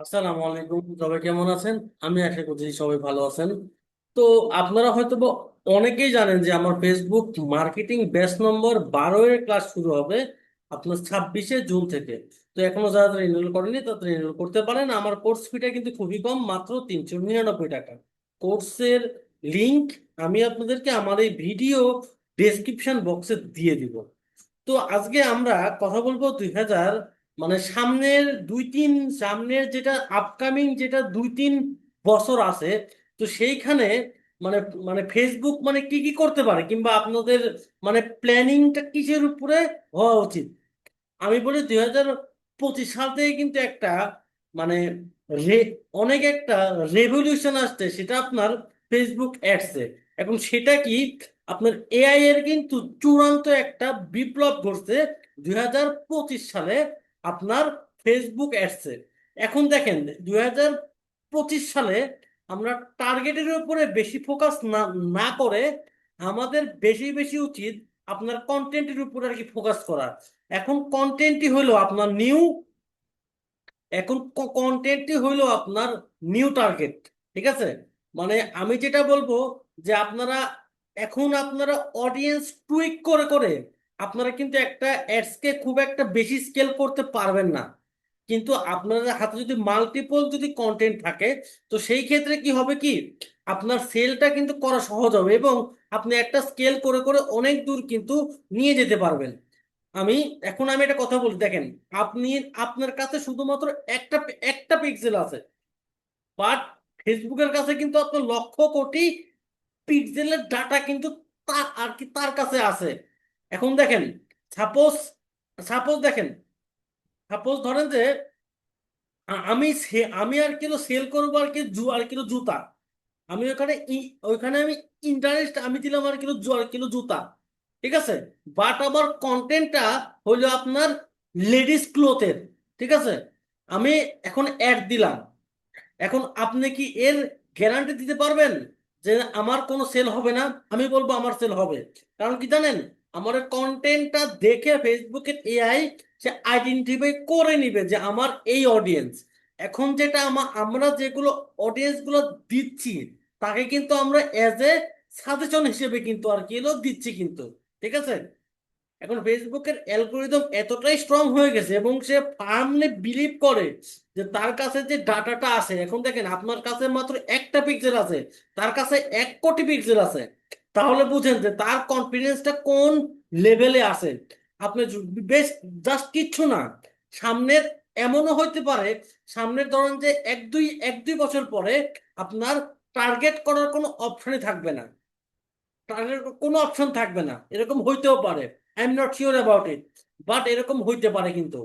আসসালামু আলাইকুম। সবাই কেমন আছেন? আমি আশা করছি সবাই ভালো আছেন। তো আপনারা হয়তো অনেকেই জানেন যে আমার ফেসবুক মার্কেটিং ব্যাচ নম্বর বারো এর ক্লাস শুরু হবে আপনার ছাব্বিশে জুন থেকে। তো এখনও যারা যারা এনরোল করেনি, তারা এনরোল করতে পারেন। আমার কোর্স ফিটা কিন্তু খুবই কম, মাত্র তিনশো নিরানব্বই টাকা। কোর্সের লিংক আমি আপনাদেরকে আমার এই ভিডিও ডেসক্রিপশন বক্সে দিয়ে দিব। তো আজকে আমরা কথা বলব দুই হাজার মানে সামনের দুই তিন, সামনের যেটা আপকামিং যেটা দুই তিন বছর আছে, তো সেইখানে মানে মানে ফেসবুক মানে কি কি করতে পারে? কিংবা আপনাদের মানে প্ল্যানিংটা কিসের উপরে হওয়া উচিত? আমি বলি দুই হাজার পঁচিশ সাল থেকে কিন্তু একটা মানে অনেক একটা রেভলিউশন আসছে, সেটা আপনার ফেসবুক অ্যাডসে এখন সেটা কি? আপনার এআই এর কিন্তু চূড়ান্ত একটা বিপ্লব ঘটছে দুই হাজার পঁচিশ সালে। আপনার ফেসবুক অ্যাডসে এখন দেখেন, দুই পঁচিশ সালে আমরা টার্গেটের উপরে বেশি ফোকাস না না করে আমাদের বেশি বেশি উচিত আপনার কন্টেন্টের উপরে আর কি ফোকাস করা। এখন কন্টেন্টই হলো আপনার নিউ এখন কন্টেন্টই হইল আপনার নিউ টার্গেট ঠিক আছে? মানে আমি যেটা বলব যে আপনারা, এখন আপনারা অডিয়েন্স টুইক করে করে আপনারা কিন্তু একটা অ্যাডসকে খুব একটা বেশি স্কেল করতে পারবেন না। কিন্তু আপনাদের হাতে যদি মাল্টিপল যদি কন্টেন্ট থাকে, তো সেই ক্ষেত্রে কি হবে কি? আপনার সেলটা কিন্তু করা সহজ হবে এবং আপনি একটা স্কেল করে করে অনেক দূর কিন্তু নিয়ে যেতে পারবেন। আমি, এখন আমি একটা কথা বলি, দেখেন, আপনি, আপনার কাছে শুধুমাত্র একটা একটা পিক্সেল আছে। বাট ফেসবুকের কাছে কিন্তু আপনার লক্ষ কোটি পিক্সেলের ডাটা কিন্তু তার, আর কি তার কাছে আছে। এখন দেখেন সাপোজ সাপোজ দেখেন সাপোজ ধরেন যে আমি আমি আর কিলো সেল করব আর কি জু, আর কিলো জুতা। আমি ওখানে ওইখানে আমি ইন্টারেস্ট আমি দিলাম আর কিলো আর কিলো জুতা। ঠিক আছে? বাট আমার কন্টেন্টটা হলো আপনার লেডিস ক্লোথের ঠিক আছে? আমি এখন অ্যাড দিলাম। এখন আপনি কি এর গ্যারান্টি দিতে পারবেন যে আমার কোনো সেল হবে না? আমি বলব আমার সেল হবে। কারণ কি জানেন? আমার কন্টেন্টটা দেখে ফেসবুকের এআই সে আইডেন্টিফাই করে নিবে যে আমার এই অডিয়েন্স এখন যেটা আমা, আমরা যেগুলো অডিয়েন্সগুলো দিচ্ছি, তাকে কিন্তু আমরা অ্যাজ এ সাজেশন হিসেবে কিন্তু আর কি এলো দিচ্ছি কিন্তু, ঠিক আছে? এখন ফেসবুকের অ্যালগোরিদম এতটাই স্ট্রং হয়ে গেছে এবং সে ফার্মলি বিলিভ করে যে তার কাছে যে ডাটাটা আছে, এখন দেখেন আপনার কাছে মাত্র একটা পিক্সেল আছে, তার কাছে এক কোটি পিক্সেল আছে। তাহলে বুঝেন যে তার কনফিডেন্সটা কোন লেভেলে আছে? আপনি বেশ জাস্ট কিচ্ছু না। সামনের, এমনও হইতে পারে, সামনের ধরেন যে এক দুই এক দুই বছর পরে আপনার টার্গেট করার কোনো অপশনই থাকবে না। টার্গেট কোনো অপশন থাকবে না। এরকম হইতেও পারে। I am not sure about it but এরকম হইতে পারে কিন্তু।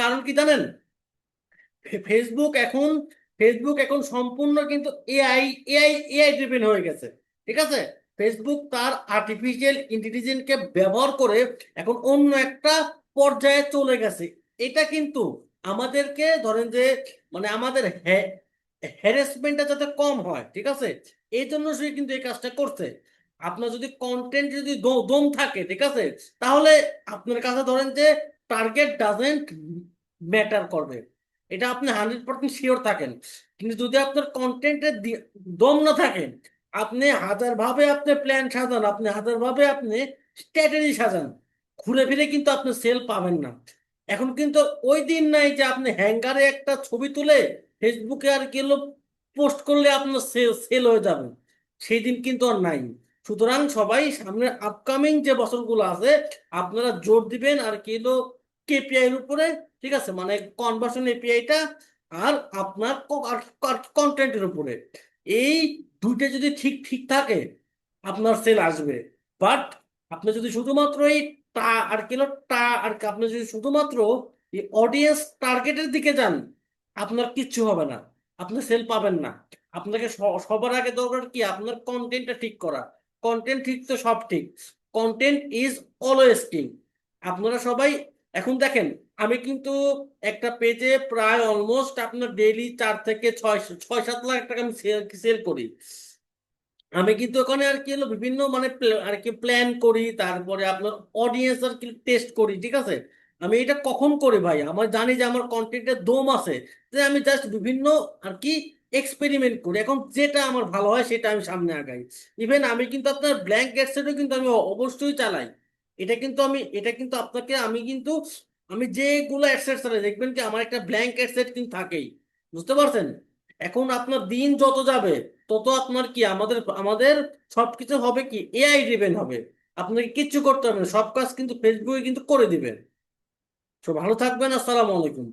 কারণ কি জানেন? ফেসবুক এখন ফেসবুক এখন সম্পূর্ণ কিন্তু এআই এআই এআই ড্রিভেন হয়ে গেছে। ঠিক আছে? ফেসবুক তার আর্টিফিশিয়াল ইন্টেলিজেন্সকে ব্যবহার করে এখন অন্য একটা পর্যায়ে চলে গেছে। এটা কিন্তু আমাদেরকে ধরেন যে মানে আমাদের হ্যারাসমেন্টটা যাতে কম হয়, ঠিক আছে? এই জন্য সে কিন্তু এই কাজটা করছে। আপনার যদি কন্টেন্ট যদি দম থাকে, ঠিক আছে? তাহলে আপনার কাছে ধরেন যে টার্গেট ডাজেন্ট ম্যাটার করবে। এটা আপনি হান্ড্রেড পার্সেন্ট শিওর থাকেন। কিন্তু যদি আপনার কন্টেন্টের দম না থাকে আপনি হাজার ভাবে আপনি প্ল্যান সাজান, আপনি হাজার ভাবে আপনি স্ট্র্যাটেজি সাজান, ঘুরে ফিরে কিন্তু আপনি সেল পাবেন না। এখন কিন্তু ওই দিন নাই যে আপনি হ্যাঙ্গারে একটা ছবি তুলে ফেসবুকে আর গেলো পোস্ট করলে আপনার সেল সেল হয়ে যাবে। সেই দিন কিন্তু আর নাই। সুতরাং সবাই সামনের আপকামিং যে বছরগুলো আছে, আপনারা জোর দিবেন আর কি হলো কেপিআই এর উপরে, ঠিক আছে? মানে কনভার্সন এপিআইটা আর আপনার কন্টেন্টের উপরে। এই দুইটা যদি ঠিক ঠিক থাকে, আপনার সেল আসবে। বাট আপনি যদি শুধুমাত্র এই টা আর কেন টা আর আপনি যদি শুধুমাত্র এই অডিয়েন্স টার্গেটের দিকে যান, আপনার কিচ্ছু হবে না। আপনি সেল পাবেন না। আপনাকে সবার আগে দরকার কি? আপনার কন্টেন্টটা ঠিক করা। কন্টেন্ট ঠিক তো সব ঠিক। কন্টেন্ট ইজ অলওয়েজ কিং আপনারা সবাই এখন দেখেন, আমি কিন্তু একটা পেজে প্রায় অলমোস্ট আপনার ডেইলি চার থেকে ছয় ছয়, সাত লাখ টাকা আমি সেল করি। আমি কিন্তু ওখানে আর কি হলো, বিভিন্ন মানে আর কি প্ল্যান করি, তারপরে আপনার অডিয়েন্স আর কি টেস্ট করি, ঠিক আছে? আমি এটা কখন করি ভাই? আমার জানি যে আমার কন্টেন্টের দম আছে, যে আমি জাস্ট বিভিন্ন আর কি এক্সপেরিমেন্ট করি। এখন যেটা আমার ভালো হয়, সেটা আমি সামনে আগাই। ইভেন আমি কিন্তু আপনার ব্ল্যাঙ্ক অ্যাডসেটও কিন্তু আমি অবশ্যই চালাই। এটা কিন্তু আমি, এটা কিন্তু আপনাকে, আমি কিন্তু, আমি যেগুলো অ্যাডসেট চালাই দেখবেন কি আমার একটা ব্ল্যাঙ্ক অ্যাডসেট কিন্তু থাকেই, বুঝতে পারছেন? এখন আপনার দিন যত যাবে, তত আপনার কি, আমাদের আমাদের সব কিছু হবে কি এআই ডিপেন্ড হবে, আপনাকে কিচ্ছু করতে হবে না, সব কাজ কিন্তু ফেসবুকে কিন্তু করে দিবেন। তো ভালো থাকবেন, আসসালামু আলাইকুম।